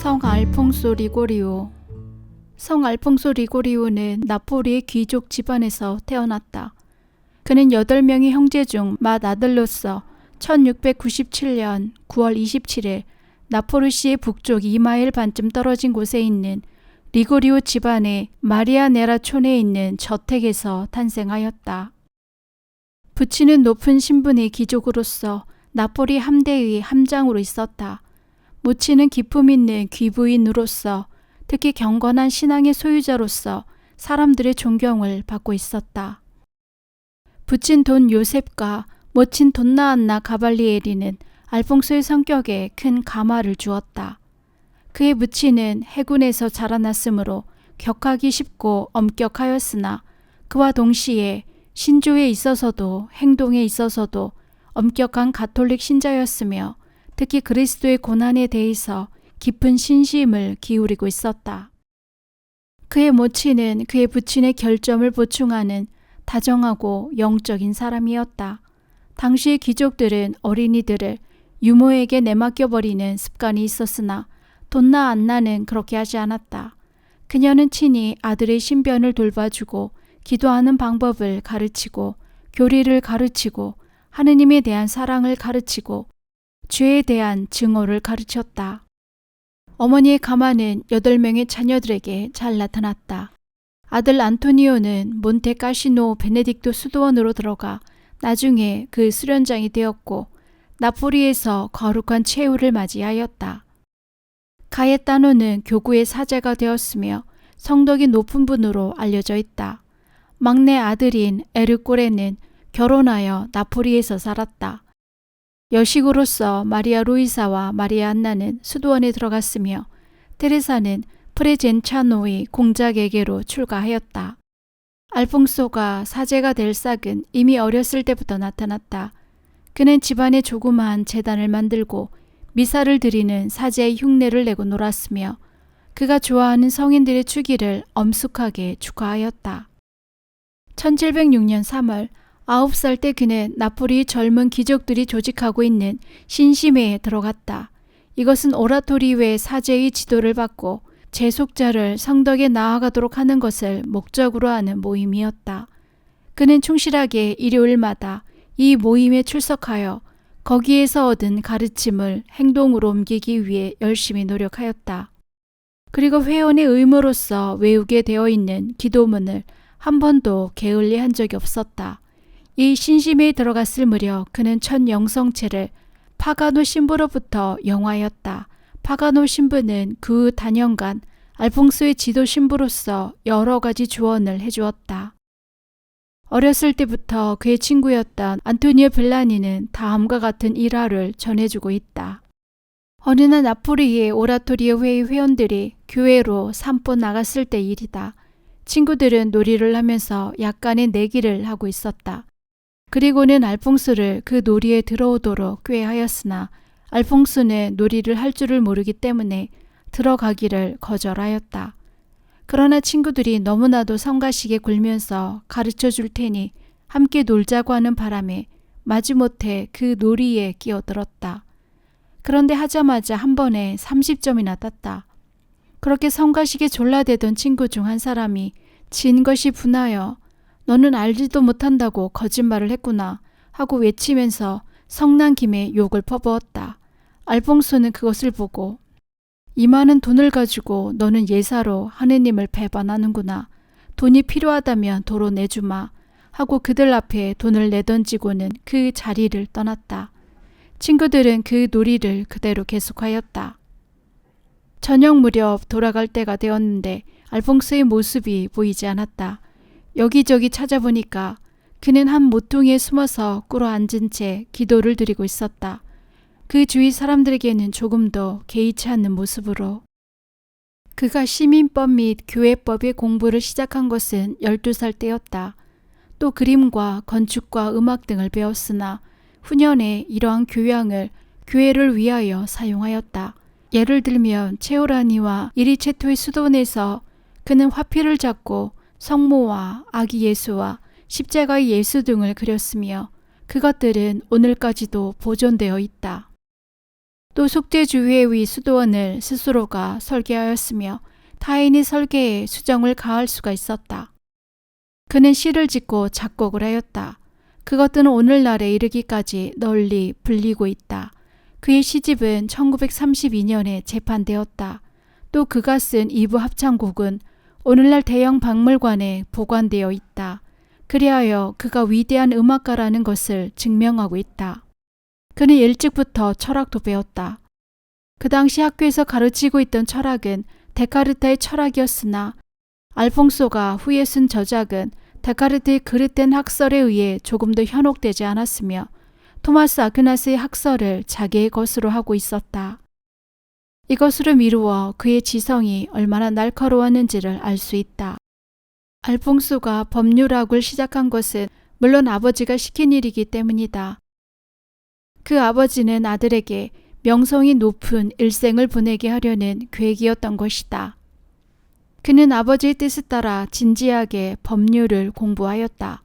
성 알퐁소 리고리오 성 알퐁소 리고리오는 나폴리의 귀족 집안에서 태어났다. 그는 8명의 형제 중 맏 아들로서 1697년 9월 27일 나포르시의 북쪽 2마일 반쯤 떨어진 곳에 있는 리고리오 집안의 마리아네라촌에 있는 저택에서 탄생하였다. 부친은 높은 신분의 귀족으로서 나폴리 함대의 함장으로 있었다. 모친은 기품 있는 귀부인으로서 특히 경건한 신앙의 소유자로서 사람들의 존경을 받고 있었다. 부친 돈 요셉과 모친 돈나 안나 가발리에리는 알퐁소의 성격에 큰 감화를 주었다. 그의 무치는 해군에서 자라났으므로 격하기 쉽고 엄격하였으나 그와 동시에 신조에 있어서도 행동에 있어서도 엄격한 가톨릭 신자였으며 특히 그리스도의 고난에 대해서 깊은 신심을 기울이고 있었다. 그의 모친은 그의 부친의 결점을 보충하는 다정하고 영적인 사람이었다. 당시의 귀족들은 어린이들을 유모에게 내맡겨버리는 습관이 있었으나 돈나 안나는 그렇게 하지 않았다. 그녀는 친히 아들의 신변을 돌봐주고 기도하는 방법을 가르치고 교리를 가르치고 하느님에 대한 사랑을 가르치고 죄에 대한 증오를 가르쳤다. 어머니의 가마는 여덟 명의 자녀들에게 잘 나타났다. 아들 안토니오는 몬테 카시노 베네딕토 수도원으로 들어가 나중에 그 수련장이 되었고 나포리에서 거룩한 최후를 맞이하였다. 가에따노는 교구의 사제가 되었으며 성덕이 높은 분으로 알려져 있다. 막내 아들인 에르꼬레는 결혼하여 나포리에서 살았다. 여식으로서 마리아 루이사와 마리아 안나는 수도원에 들어갔으며 테레사는 프레젠차노의 공작에게로 출가하였다. 알퐁소가 사제가 될 싹은 이미 어렸을 때부터 나타났다. 그는 집안에 조그마한 재단을 만들고 미사를 드리는 사제의 흉내를 내고 놀았으며 그가 좋아하는 성인들의 추기를 엄숙하게 축하하였다. 1706년 3월 9살 때 그는 나폴리 젊은 귀족들이 조직하고 있는 신심회에 들어갔다. 이것은 오라토리 외 사제의 지도를 받고 재속자를 성덕에 나아가도록 하는 것을 목적으로 하는 모임이었다. 그는 충실하게 일요일마다 이 모임에 출석하여 거기에서 얻은 가르침을 행동으로 옮기기 위해 열심히 노력하였다. 그리고 회원의 의무로서 외우게 되어 있는 기도문을 한 번도 게을리 한 적이 없었다. 이 신심에 들어갔을 무렵 그는 첫 영성체를 파가노 신부로부터 영화였다. 파가노 신부는 그 단연간 알퐁소의 지도 신부로서 여러 가지 조언을 해주었다. 어렸을 때부터 그의 친구였던 안토니오 벨라니는 다음과 같은 일화를 전해주고 있다. 어느 날 나포리의 오라토리오 회의 회원들이 교회로 산보 나갔을 때 일이다. 친구들은 놀이를 하면서 약간의 내기를 하고 있었다. 그리고는 알퐁스를 그 놀이에 들어오도록 꾀하였으나 알퐁스는 놀이를 할 줄을 모르기 때문에 들어가기를 거절하였다. 그러나 친구들이 너무나도 성가시게 굴면서 가르쳐 줄 테니 함께 놀자고 하는 바람에 마지못해 그 놀이에 끼어들었다. 그런데 하자마자 한 번에 30점이나 땄다. 그렇게 성가시게 졸라대던 친구 중 한 사람이 진 것이 분하여 너는 알지도 못한다고 거짓말을 했구나 하고 외치면서 성난 김에 욕을 퍼부었다. 알퐁소는 그것을 보고 이 많은 돈을 가지고 너는 예사로 하느님을 배반하는구나. 돈이 필요하다면 도로 내주마. 하고 그들 앞에 돈을 내던지고는 그 자리를 떠났다. 친구들은 그 놀이를 그대로 계속하였다. 저녁 무렵 돌아갈 때가 되었는데 알퐁스의 모습이 보이지 않았다. 여기저기 찾아보니까 그는 한 모퉁이에 숨어서 꿇어 앉은 채 기도를 드리고 있었다. 그 주위 사람들에게는 조금도 개의치 않는 모습으로 그가 시민법 및 교회법의 공부를 시작한 것은 12살 때였다. 또 그림과 건축과 음악 등을 배웠으나 후년에 이러한 교양을 교회를 위하여 사용하였다. 예를 들면 체오라니와 이리체토의 수도원에서 그는 화필을 잡고 성모와 아기 예수와 십자가의 예수 등을 그렸으며 그것들은 오늘까지도 보존되어 있다. 또 속죄주회의 수도원을 스스로가 설계하였으며 타인의 설계에 수정을 가할 수가 있었다. 그는 시를 짓고 작곡을 하였다. 그것들은 오늘날에 이르기까지 널리 불리고 있다. 그의 시집은 1932년에 재판되었다. 또 그가 쓴 2부 합창곡은 오늘날 대형 박물관에 보관되어 있다. 그리하여 그가 위대한 음악가라는 것을 증명하고 있다. 그는 일찍부터 철학도 배웠다. 그 당시 학교에서 가르치고 있던 철학은 데카르트의 철학이었으나 알퐁소가 후에 쓴 저작은 데카르트의 그릇된 학설에 의해 조금 더 현혹되지 않았으며 토마스 아퀴나스의 학설을 자기의 것으로 하고 있었다. 이것으로 미루어 그의 지성이 얼마나 날카로웠는지를 알 수 있다. 알퐁소가 법률학을 시작한 것은 물론 아버지가 시킨 일이기 때문이다. 그 아버지는 아들에게 명성이 높은 일생을 보내게 하려는 계획이었던 것이다. 그는 아버지의 뜻에 따라 진지하게 법률을 공부하였다.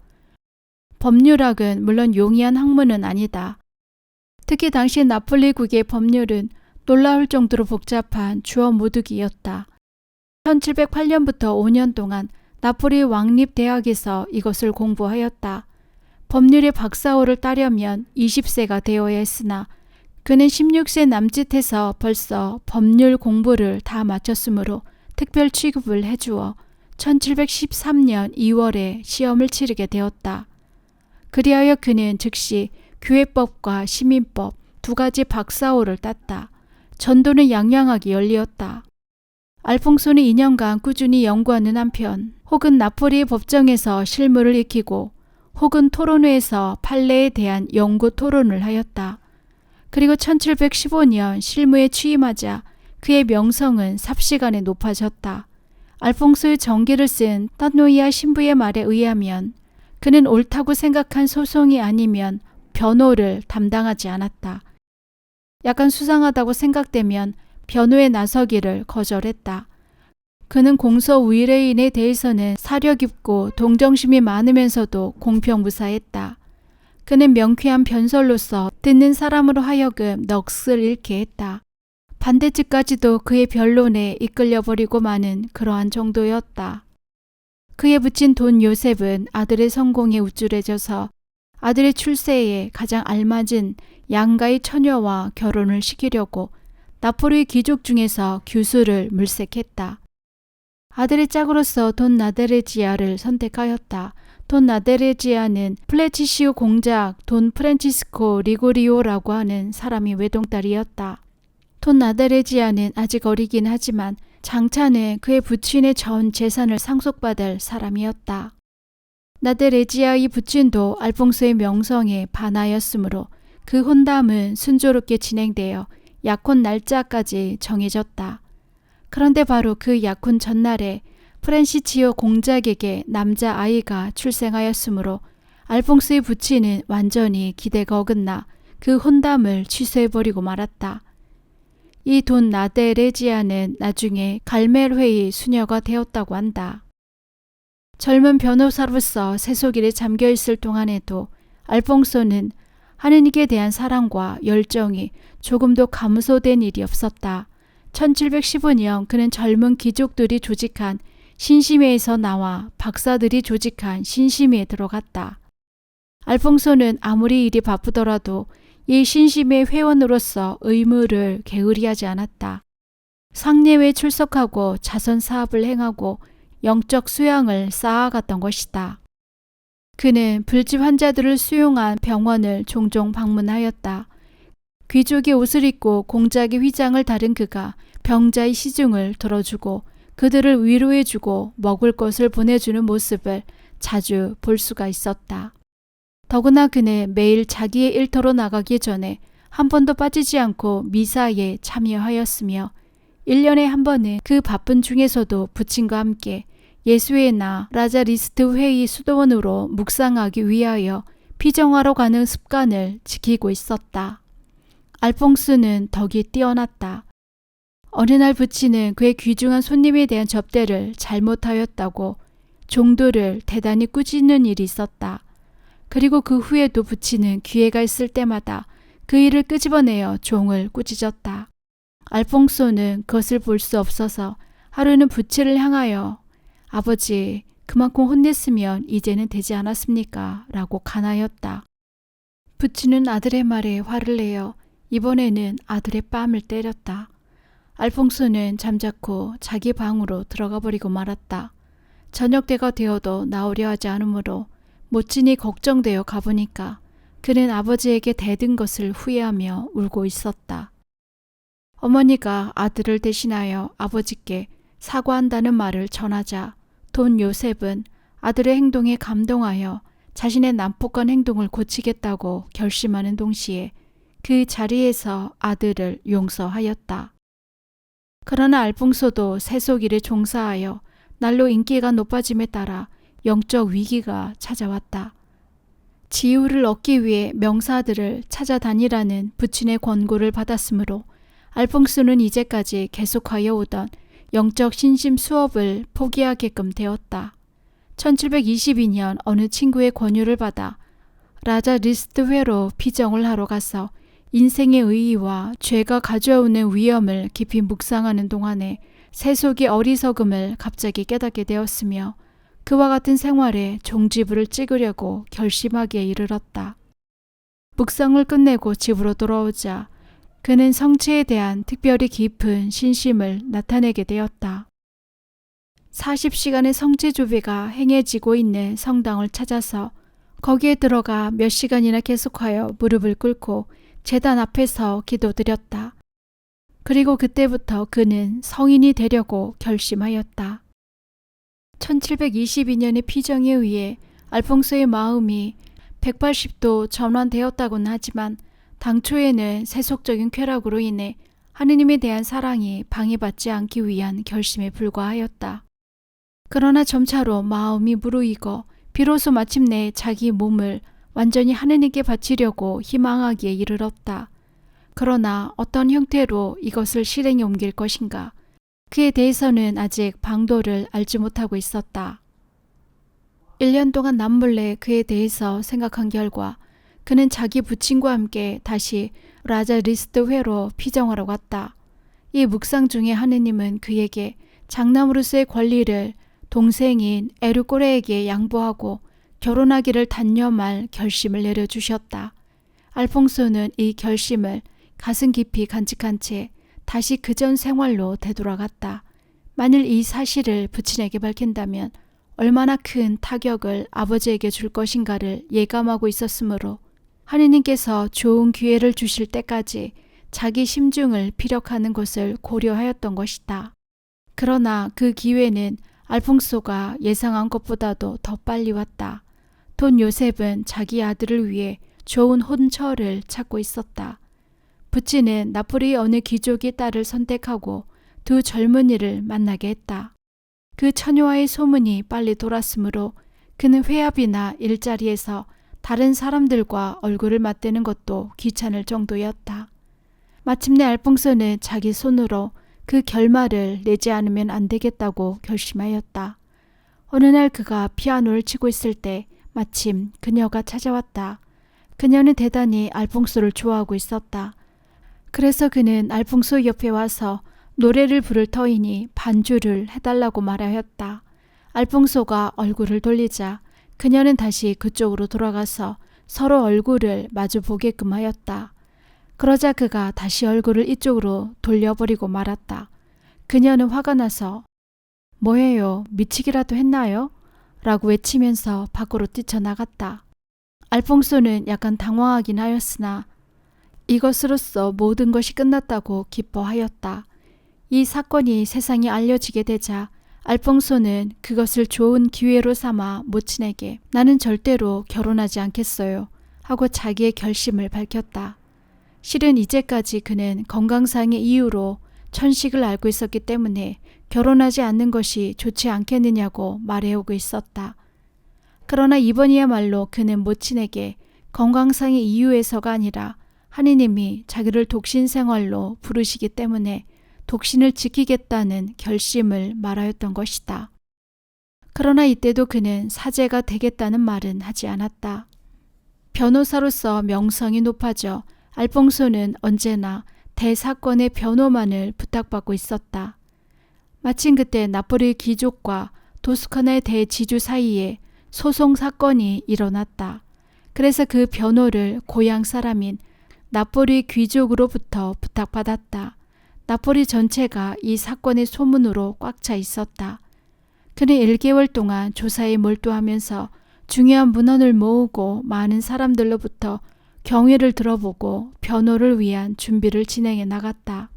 법률학은 물론 용이한 학문은 아니다. 특히 당시 나폴리국의 법률은 놀라울 정도로 복잡한 주어 모두기였다. 1708년부터 5년 동안 나폴리 왕립대학에서 이것을 공부하였다. 법률의 박사호를 따려면 20세가 되어야 했으나 그는 16세 남짓해서 벌써 법률 공부를 다 마쳤으므로 특별 취급을 해주어 1713년 2월에 시험을 치르게 되었다. 그리하여 그는 즉시 교회법과 시민법 두 가지 박사호를 땄다. 전도는 양양하게 열리었다. 알퐁소는 2년간 꾸준히 연구하는 한편 혹은 나폴리의 법정에서 실무를 익히고 혹은 토론회에서 판례에 대한 연구 토론을 하였다. 그리고 1715년 실무에 취임하자 그의 명성은 삽시간에 높아졌다. 알퐁소의 정기를 쓴 따노이아 신부의 말에 의하면 그는 옳다고 생각한 소송이 아니면 변호를 담당하지 않았다. 약간 수상하다고 생각되면 변호에 나서기를 거절했다. 그는 공소 의뢰인에 대해서는 사려 깊고 동정심이 많으면서도 공평무사했다. 그는 명쾌한 변설로서 듣는 사람으로 하여금 넋을 잃게 했다. 반대측까지도 그의 변론에 이끌려버리고 마는 그러한 정도였다. 그에 붙인 돈 요셉은 아들의 성공에 우쭐해져서 아들의 출세에 가장 알맞은 양가의 처녀와 결혼을 시키려고 나폴리 귀족 중에서 규수를 물색했다. 아들의 짝으로서 돈 나데레지아를 선택하였다. 돈 나데레지아는 플레치시오 공작 돈 프란치스코 리고리오라고 하는 사람이 외동딸이었다. 돈 나데레지아는 아직 어리긴 하지만 장차는 그의 부친의 전 재산을 상속받을 사람이었다. 나데레지아의 부친도 알퐁소의 명성에 반하였으므로 그 혼담은 순조롭게 진행되어 약혼 날짜까지 정해졌다. 그런데 바로 그 약혼 전날에 프란시치오 공작에게 남자 아이가 출생하였으므로 알퐁스의 부친은 완전히 기대가 어긋나 그 혼담을 취소해버리고 말았다. 이 돈 나데레지아는 나중에 갈멜회의 수녀가 되었다고 한다. 젊은 변호사로서 세속일에 잠겨 있을 동안에도 알퐁소는 하느님께 대한 사랑과 열정이 조금도 감소된 일이 없었다. 1715년 그는 젊은 귀족들이 조직한 신심회에서 나와 박사들이 조직한 신심회에 들어갔다. 알퐁소는 아무리 일이 바쁘더라도 이 신심회 회원으로서 의무를 게으리하지 않았다. 상례회에 출석하고 자선 사업을 행하고 영적 수양을 쌓아갔던 것이다. 그는 불집 환자들을 수용한 병원을 종종 방문하였다. 귀족의 옷을 입고 공작의 휘장을 다른 그가 병자의 시중을 들어주고 그들을 위로해주고 먹을 것을 보내주는 모습을 자주 볼 수가 있었다. 더구나 그는 매일 자기의 일터로 나가기 전에 한 번도 빠지지 않고 미사에 참여하였으며 1년에 한 번은 그 바쁜 중에서도 부친과 함께 예수회나 라자리스트 회의 수도원으로 묵상하기 위하여 피정하러 가는 습관을 지키고 있었다. 알퐁스는 덕이 뛰어났다. 어느 날 부친은 그의 귀중한 손님에 대한 접대를 잘못하였다고 종도를 대단히 꾸짖는 일이 있었다. 그리고 그 후에도 부친은 기회가 있을 때마다 그 일을 끄집어내어 종을 꾸짖었다. 알퐁소는 그것을 볼 수 없어서 하루는 부치를 향하여 아버지 그만큼 혼냈으면 이제는 되지 않았습니까? 라고 간하였다. 부치는 아들의 말에 화를 내어 이번에는 아들의 뺨을 때렸다. 알퐁소는 잠자코 자기 방으로 들어가 버리고 말았다. 저녁 때가 되어도 나오려 하지 않으므로 못지니 걱정되어 가보니까 그는 아버지에게 대든 것을 후회하며 울고 있었다. 어머니가 아들을 대신하여 아버지께 사과한다는 말을 전하자 돈 요셉은 아들의 행동에 감동하여 자신의 난폭한 행동을 고치겠다고 결심하는 동시에 그 자리에서 아들을 용서하였다. 그러나 알퐁소도 세속일에 종사하여 날로 인기가 높아짐에 따라 영적 위기가 찾아왔다. 지유를 얻기 위해 명사들을 찾아다니라는 부친의 권고를 받았으므로 알퐁소는 이제까지 계속하여 오던 영적 신심 수업을 포기하게끔 되었다. 1722년 어느 친구의 권유를 받아 라자 리스트회로 피정을 하러 가서 인생의 의의와 죄가 가져오는 위험을 깊이 묵상하는 동안에 세속의 어리석음을 갑자기 깨닫게 되었으며 그와 같은 생활에 종지부를 찍으려고 결심하기에 이르렀다. 묵상을 끝내고 집으로 돌아오자 그는 성체에 대한 특별히 깊은 신심을 나타내게 되었다. 40시간의 성체 조비가 행해지고 있는 성당을 찾아서 거기에 들어가 몇 시간이나 계속하여 무릎을 꿇고 재단 앞에서 기도드렸다. 그리고 그때부터 그는 성인이 되려고 결심하였다. 1722년의 피정에 의해 알퐁소의 마음이 180도 전환되었다고는 하지만 당초에는 세속적인 쾌락으로 인해 하느님에 대한 사랑이 방해받지 않기 위한 결심에 불과하였다. 그러나 점차로 마음이 무르익어 비로소 마침내 자기 몸을 완전히 하느님께 바치려고 희망하기에 이르렀다. 그러나 어떤 형태로 이것을 실행에 옮길 것인가? 그에 대해서는 아직 방도를 알지 못하고 있었다. 1년 동안 남몰래 그에 대해서 생각한 결과 그는 자기 부친과 함께 다시 라자 리스트 회로 피정하러 갔다. 이 묵상 중에 하느님은 그에게 장남으로서의 권리를 동생인 에르꼬레에게 양보하고 결혼하기를 단념할 결심을 내려주셨다. 알퐁소는 이 결심을 가슴 깊이 간직한 채 다시 그전 생활로 되돌아갔다. 만일 이 사실을 부친에게 밝힌다면 얼마나 큰 타격을 아버지에게 줄 것인가를 예감하고 있었으므로 하느님께서 좋은 기회를 주실 때까지 자기 심중을 피력하는 것을 고려하였던 것이다. 그러나 그 기회는 알퐁소가 예상한 것보다도 더 빨리 왔다. 돈 요셉은 자기 아들을 위해 좋은 혼처를 찾고 있었다. 부치는 나폴리 어느 귀족의 딸을 선택하고 두 젊은이를 만나게 했다. 그 처녀와의 소문이 빨리 돌았으므로 그는 회합이나 일자리에서 다른 사람들과 얼굴을 맞대는 것도 귀찮을 정도였다. 마침내 알퐁소는 자기 손으로 그 결말을 내지 않으면 안 되겠다고 결심하였다. 어느 날 그가 피아노를 치고 있을 때 마침 그녀가 찾아왔다. 그녀는 대단히 알퐁소를 좋아하고 있었다. 그래서 그는 알퐁소 옆에 와서 노래를 부를 터이니 반주를 해달라고 말하였다. 알퐁소가 얼굴을 돌리자 그녀는 다시 그쪽으로 돌아가서 서로 얼굴을 마주 보게끔 하였다. 그러자 그가 다시 얼굴을 이쪽으로 돌려버리고 말았다. 그녀는 화가 나서 뭐예요? 미치기라도 했나요? 라고 외치면서 밖으로 뛰쳐나갔다. 알퐁소는 약간 당황하긴 하였으나 이것으로써 모든 것이 끝났다고 기뻐하였다. 이 사건이 세상에 알려지게 되자 알퐁소는 그것을 좋은 기회로 삼아 모친에게 나는 절대로 결혼하지 않겠어요 하고 자기의 결심을 밝혔다. 실은 이제까지 그는 건강상의 이유로 천식을 앓고 있었기 때문에 결혼하지 않는 것이 좋지 않겠느냐고 말해오고 있었다. 그러나 이번이야말로 그는 모친에게 건강상의 이유에서가 아니라 하느님이 자기를 독신 생활로 부르시기 때문에 독신을 지키겠다는 결심을 말하였던 것이다. 그러나 이때도 그는 사제가 되겠다는 말은 하지 않았다. 변호사로서 명성이 높아져 알퐁소는 언제나 대사건의 변호만을 부탁받고 있었다. 마침 그때 나폴리 귀족과 도스카나의 대지주 사이에 소송 사건이 일어났다. 그래서 그 변호를 고향 사람인 나폴리 귀족으로부터 부탁받았다. 나폴리 전체가 이 사건의 소문으로 꽉 차 있었다. 그는 1개월 동안 조사에 몰두하면서 중요한 문헌을 모으고 많은 사람들로부터 경위를 들어보고 변호를 위한 준비를 진행해 나갔다.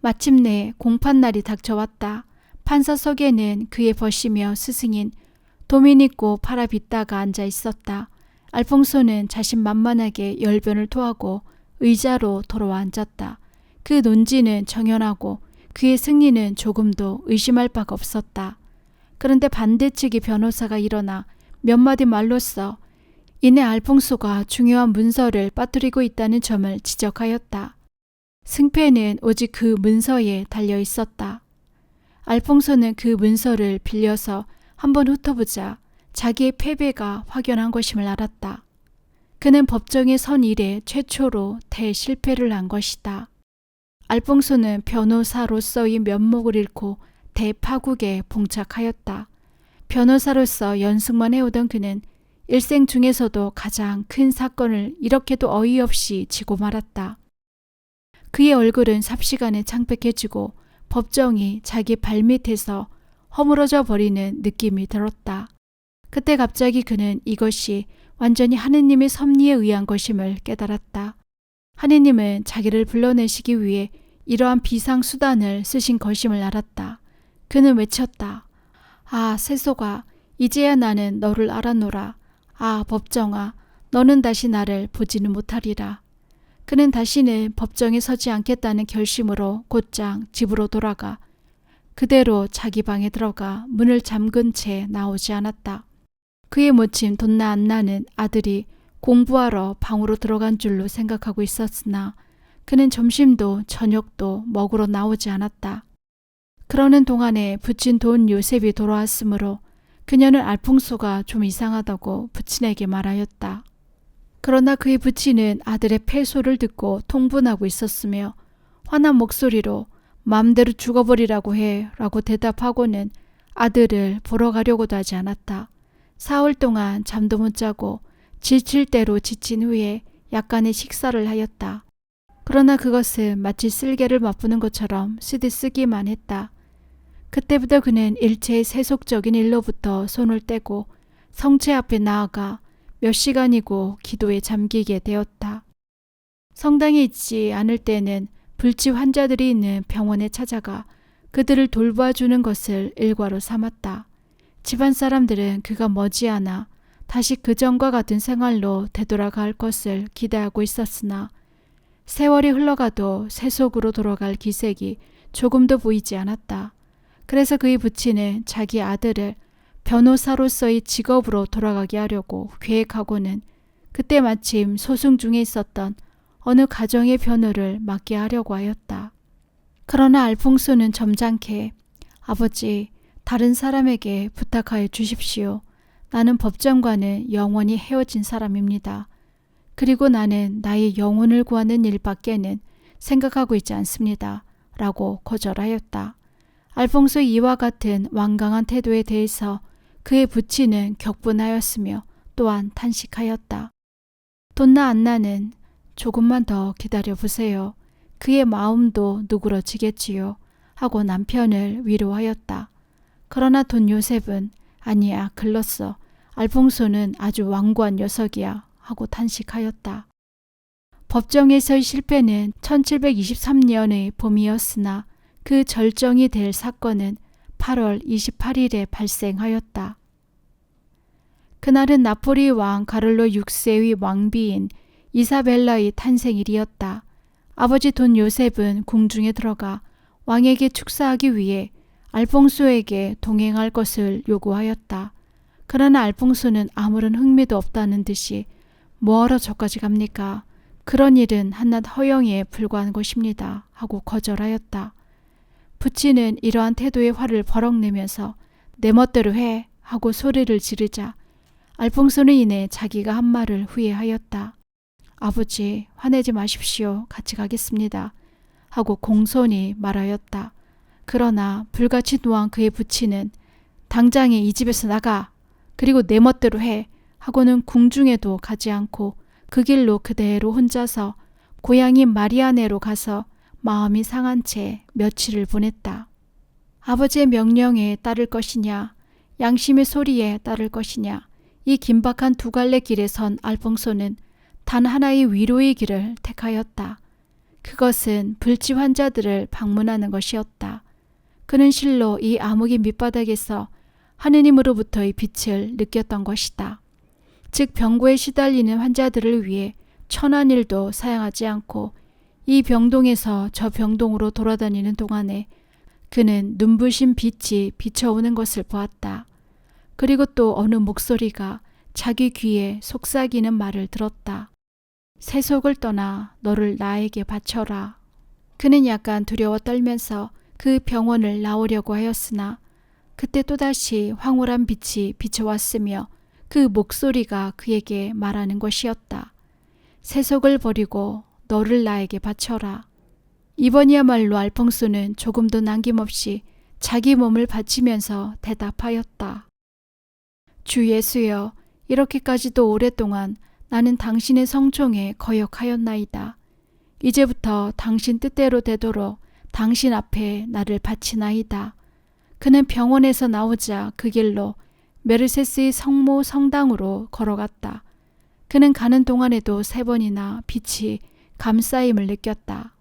마침내 공판 날이 닥쳐왔다. 판사석에는 그의 버시며 스승인 도미니코 파라비따가 앉아 있었다. 알퐁소는 자신만만하게 열변을 토하고 의자로 돌아와 앉았다. 그 논지는 정연하고 그의 승리는 조금도 의심할 바가 없었다. 그런데 반대측의 변호사가 일어나 몇 마디 말로써 이내 알퐁소가 중요한 문서를 빠뜨리고 있다는 점을 지적하였다. 승패는 오직 그 문서에 달려 있었다. 알퐁소는 그 문서를 빌려서 한번 훑어보자 자기의 패배가 확연한 것임을 알았다. 그는 법정에 선 이래 최초로 대실패를 한 것이다. 알퐁소는 변호사로서의 면목을 잃고 대파국에 봉착하였다. 변호사로서 연승만 해오던 그는 일생 중에서도 가장 큰 사건을 이렇게도 어이없이 지고 말았다. 그의 얼굴은 삽시간에 창백해지고 법정이 자기 발밑에서 허물어져 버리는 느낌이 들었다. 그때 갑자기 그는 이것이 완전히 하느님의 섭리에 의한 것임을 깨달았다. 하느님은 자기를 불러내시기 위해 이러한 비상 수단을 쓰신 것임을 알았다. 그는 외쳤다. 아, 세소가, 이제야 나는 너를 알아노라. 아, 법정아, 너는 다시 나를 보지는 못하리라. 그는 다시는 법정에 서지 않겠다는 결심으로 곧장 집으로 돌아가 그대로 자기 방에 들어가 문을 잠근 채 나오지 않았다. 그의 모친 돈나 안나는 아들이 공부하러 방으로 들어간 줄로 생각하고 있었으나 그는 점심도 저녁도 먹으러 나오지 않았다. 그러는 동안에 부친 돈 요셉이 돌아왔으므로 그녀는 알풍소가 좀 이상하다고 부친에게 말하였다. 그러나 그의 부친은 아들의 패소를 듣고 통분하고 있었으며 화난 목소리로 마음대로 죽어버리라고 해 라고 대답하고는 아들을 보러 가려고도 하지 않았다. 사흘 동안 잠도 못 자고 지칠 대로 지친 후에 약간의 식사를 하였다. 그러나 그것은 마치 쓸개를 맛보는 것처럼 쓰디 쓰기만 했다. 그때부터 그는 일체의 세속적인 일로부터 손을 떼고 성체 앞에 나아가 몇 시간이고 기도에 잠기게 되었다. 성당에 있지 않을 때는 불치 환자들이 있는 병원에 찾아가 그들을 돌봐주는 것을 일과로 삼았다. 집안 사람들은 그가 머지않아 다시 그전과 같은 생활로 되돌아갈 것을 기대하고 있었으나 세월이 흘러가도 세속으로 돌아갈 기색이 조금도 보이지 않았다. 그래서 그의 부친은 자기 아들을 변호사로서의 직업으로 돌아가게 하려고 계획하고는 그때 마침 소송 중에 있었던 어느 가정의 변호를 맡게 하려고 하였다. 그러나 알퐁소는 점잖게 아버지, 다른 사람에게 부탁하여 주십시오. 나는 법정과는 영원히 헤어진 사람입니다. 그리고 나는 나의 영혼을 구하는 일밖에는 생각하고 있지 않습니다. 라고 거절하였다. 알퐁소 이와 같은 완강한 태도에 대해서 그의 부친은 격분하였으며 또한 탄식하였다. 돈나 안나는 조금만 더 기다려 보세요. 그의 마음도 누그러지겠지요. 하고 남편을 위로하였다. 그러나 돈 요셉은 아니야 글렀어. 알퐁소는 아주 완고한 녀석이야. 하고 탄식하였다. 법정에서의 실패는 1723년의 봄이었으나 그 절정이 될 사건은 8월 28일에 발생하였다. 그날은 나폴리 왕 가를로 6세의 왕비인 이사벨라의 탄생일이었다. 아버지 돈 요셉은 궁중에 들어가 왕에게 축사하기 위해 알퐁소에게 동행할 것을 요구하였다. 그러나 알퐁소는 아무런 흥미도 없다는 듯이 뭐하러 저까지 갑니까? 그런 일은 한낱 허영에 불과한 것입니다. 하고 거절하였다. 부치는 이러한 태도의 화를 버럭 내면서 내 멋대로 해 하고 소리를 지르자 알퐁소는 이내 자기가 한 말을 후회하였다. 아버지, 화내지 마십시오. 같이 가겠습니다. 하고 공손히 말하였다. 그러나 불같이 누한 그의 부친은 당장에 이 집에서 나가. 그리고 내 멋대로 해. 하고는 궁중에도 가지 않고 그 길로 그대로 혼자서 고향인 마리아네로 가서 마음이 상한 채 며칠을 보냈다. 아버지의 명령에 따를 것이냐, 양심의 소리에 따를 것이냐, 이 긴박한 두 갈래 길에 선 알퐁소는 단 하나의 위로의 길을 택하였다. 그것은 불치 환자들을 방문하는 것이었다. 그는 실로 이 암흑의 밑바닥에서 하느님으로부터의 빛을 느꼈던 것이다. 즉 병고에 시달리는 환자들을 위해 천한 일도 사양하지 않고 이 병동에서 저 병동으로 돌아다니는 동안에 그는 눈부신 빛이 비쳐오는 것을 보았다. 그리고 또 어느 목소리가 자기 귀에 속삭이는 말을 들었다. 세속을 떠나 너를 나에게 바쳐라. 그는 약간 두려워 떨면서 그 병원을 나오려고 하였으나 그때 또다시 황홀한 빛이 비쳐왔으며 그 목소리가 그에게 말하는 것이었다. 세속을 버리고 너를 나에게 바쳐라. 이번이야말로 알퐁소는 조금도 남김없이 자기 몸을 바치면서 대답하였다. 주 예수여, 이렇게까지도 오랫동안 나는 당신의 성종에 거역하였나이다. 이제부터 당신 뜻대로 되도록 당신 앞에 나를 바치나이다. 그는 병원에서 나오자 그 길로 메르세스의 성모 성당으로 걸어갔다. 그는 가는 동안에도 세 번이나 빛이 감싸임을 느꼈다.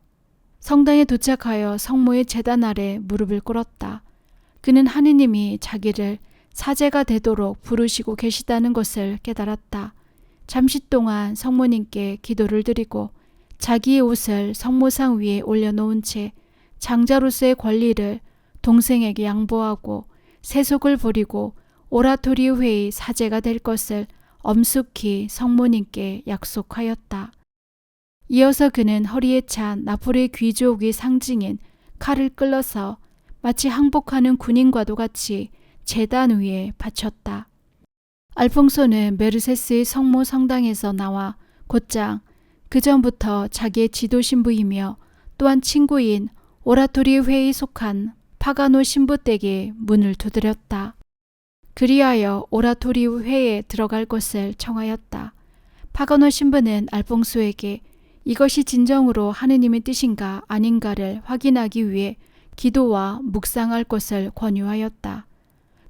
성당에 도착하여 성모의 재단 아래 무릎을 꿇었다. 그는 하느님이 자기를 사제가 되도록 부르시고 계시다는 것을 깨달았다. 잠시 동안 성모님께 기도를 드리고 자기의 옷을 성모상 위에 올려놓은 채 장자로서의 권리를 동생에게 양보하고 세속을 버리고 오라토리 회의 사제가 될 것을 엄숙히 성모님께 약속하였다. 이어서 그는 허리에 찬 나폴의 귀족의 상징인 칼을 끌어서 마치 항복하는 군인과도 같이 재단 위에 바쳤다. 알퐁소는 메르세스의 성모 성당에서 나와 곧장 그 전부터 자기의 지도 신부이며 또한 친구인 오라토리 회에 속한 파가노 신부 댁에 문을 두드렸다. 그리하여 오라토리 회에 들어갈 것을 청하였다. 파가노 신부는 알퐁소에게 이것이 진정으로 하느님의 뜻인가 아닌가를 확인하기 위해 기도와 묵상할 것을 권유하였다.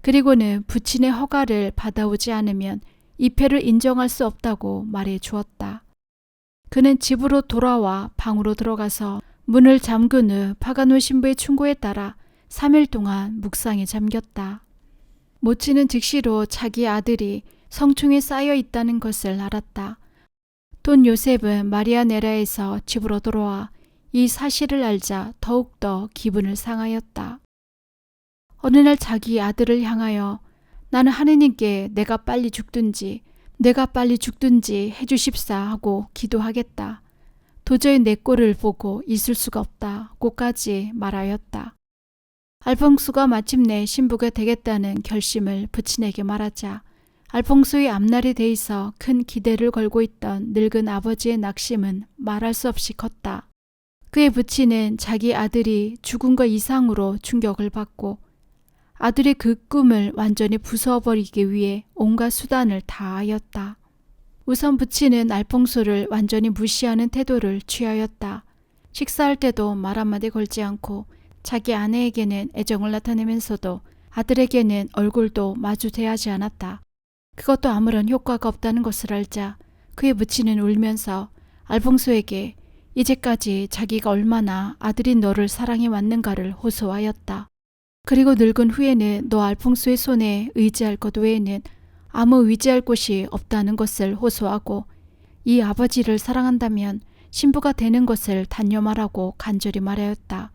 그리고는 부친의 허가를 받아오지 않으면 입회를 인정할 수 없다고 말해 주었다. 그는 집으로 돌아와 방으로 들어가서 문을 잠근 후 파가노 신부의 충고에 따라 3일 동안 묵상에 잠겼다. 모치는 즉시로 자기 아들이 성충에 쌓여 있다는 것을 알았다. 돈 요셉은 마리아네라에서 집으로 돌아와 이 사실을 알자 더욱더 기분을 상하였다. 어느 날 자기 아들을 향하여 나는 하느님께 내가 빨리 죽든지 내가 빨리 죽든지 해주십사 하고 기도하겠다. 도저히 내 꼴을 보고 있을 수가 없다고까지 말하였다. 알퐁수가 마침내 신부가 되겠다는 결심을 부친에게 말하자 알퐁수의 앞날에 대해서 큰 기대를 걸고 있던 늙은 아버지의 낙심은 말할 수 없이 컸다. 그의 부친은 자기 아들이 죽은 것 이상으로 충격을 받고 아들의 그 꿈을 완전히 부숴버리기 위해 온갖 수단을 다하였다. 우선 부친은 알퐁소를 완전히 무시하는 태도를 취하였다. 식사할 때도 말 한마디 걸지 않고 자기 아내에게는 애정을 나타내면서도 아들에게는 얼굴도 마주 대하지 않았다. 그것도 아무런 효과가 없다는 것을 알자 그의 부친은 울면서 알퐁소에게 이제까지 자기가 얼마나 아들인 너를 사랑해 왔는가를 호소하였다. 그리고 늙은 후에는 너 알퐁소의 손에 의지할 것 외에는 아무 의지할 곳이 없다는 것을 호소하고 이 아버지를 사랑한다면 신부가 되는 것을 단념하라고 간절히 말하였다.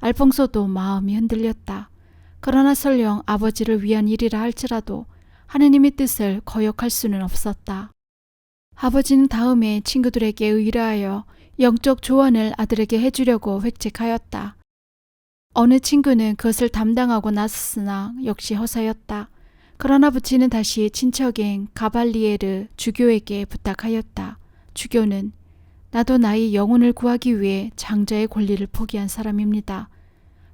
알퐁소도 마음이 흔들렸다. 그러나 설령 아버지를 위한 일이라 할지라도 하느님의 뜻을 거역할 수는 없었다. 아버지는 다음에 친구들에게 의뢰하여 영적 조언을 아들에게 해주려고 획책하였다. 어느 친구는 그것을 담당하고 나섰으나 역시 허사였다. 그러나 부친은 다시 친척인 가발리에르 주교에게 부탁하였다. 주교는 나도 나의 영혼을 구하기 위해 장자의 권리를 포기한 사람입니다.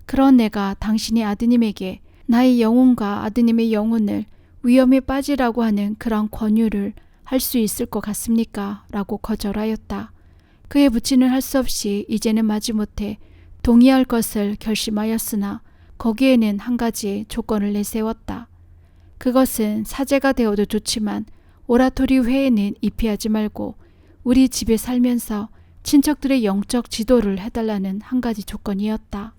그런 내가 당신의 아드님에게 나의 영혼과 아드님의 영혼을 위험에 빠지라고 하는 그런 권유를 할 수 있을 것 같습니까? 라고 거절하였다. 그의 부친은 할 수 없이 이제는 마지못해 동의할 것을 결심하였으나 거기에는 한 가지 조건을 내세웠다. 그것은 사제가 되어도 좋지만 오라토리 회에는 입회하지 말고 우리 집에 살면서 친척들의 영적 지도를 해달라는 한 가지 조건이었다.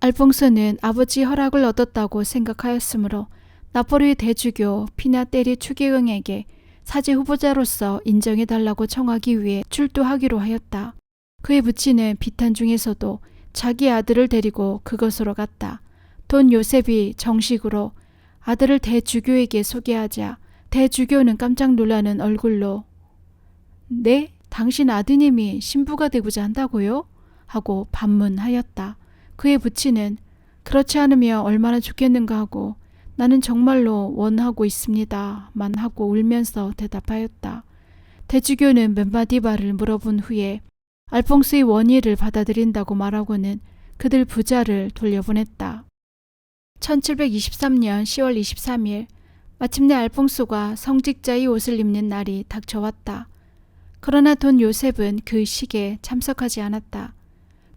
알퐁소는 아버지 허락을 얻었다고 생각하였으므로 나포리 대주교 피나테리 추계응에게 사제 후보자로서 인정해달라고 청하기 위해 출두하기로 하였다. 그의 부친은 비탄 중에서도 자기 아들을 데리고 그것으로 갔다. 돈 요셉이 정식으로 아들을 대주교에게 소개하자 대주교는 깜짝 놀라는 얼굴로 네? 당신 아드님이 신부가 되고자 한다고요? 하고 반문하였다. 그의 부친은 그렇지 않으면 얼마나 좋겠는가 하고 나는 정말로 원하고 있습니다. 만 하고 울면서 대답하였다. 대주교는 몇 마디 말을 물어본 후에 알퐁스의 원의를 받아들인다고 말하고는 그들 부자를 돌려보냈다. 1723년 10월 23일 마침내 알퐁소가 성직자의 옷을 입는 날이 닥쳐왔다. 그러나 돈 요셉은 그 식에 참석하지 않았다.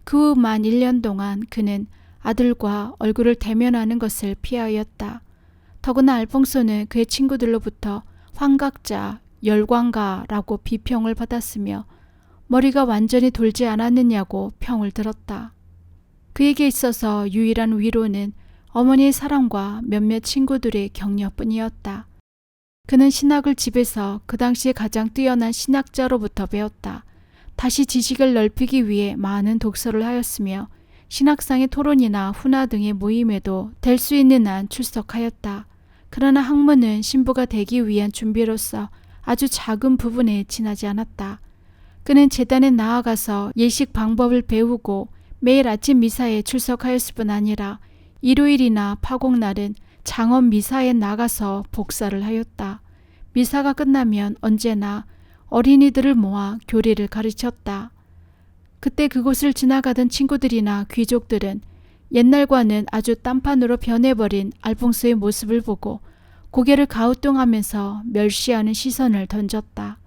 그 후 만 1년 동안 그는 아들과 얼굴을 대면하는 것을 피하였다. 더구나 알퐁소는 그의 친구들로부터 환각자, 열광가라고 비평을 받았으며 머리가 완전히 돌지 않았느냐고 평을 들었다. 그에게 있어서 유일한 위로는 어머니의 사랑과 몇몇 친구들의 격려뿐이었다. 그는 신학을 집에서 그 당시에 가장 뛰어난 신학자로부터 배웠다. 다시 지식을 넓히기 위해 많은 독서를 하였으며 신학상의 토론이나 훈화 등의 모임에도 될 수 있는 한 출석하였다. 그러나 학문은 신부가 되기 위한 준비로서 아주 작은 부분에 지나지 않았다. 그는 재단에 나아가서 예식 방법을 배우고 매일 아침 미사에 출석하였을 뿐 아니라 일요일이나 파공날은 장엄 미사에 나가서 복사를 하였다. 미사가 끝나면 언제나 어린이들을 모아 교리를 가르쳤다. 그때 그곳을 지나가던 친구들이나 귀족들은 옛날과는 아주 딴판으로 변해버린 알퐁스의 모습을 보고 고개를 가우뚱하면서 멸시하는 시선을 던졌다.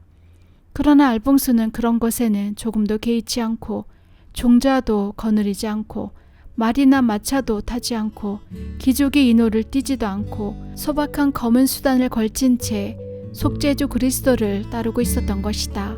그러나 알퐁스는 그런 것에는 조금도 개의치 않고 종자도 거느리지 않고 말이나 마차도 타지 않고 기족의 인호를 띠지도 않고 소박한 검은 수단을 걸친 채 속죄주 그리스도를 따르고 있었던 것이다.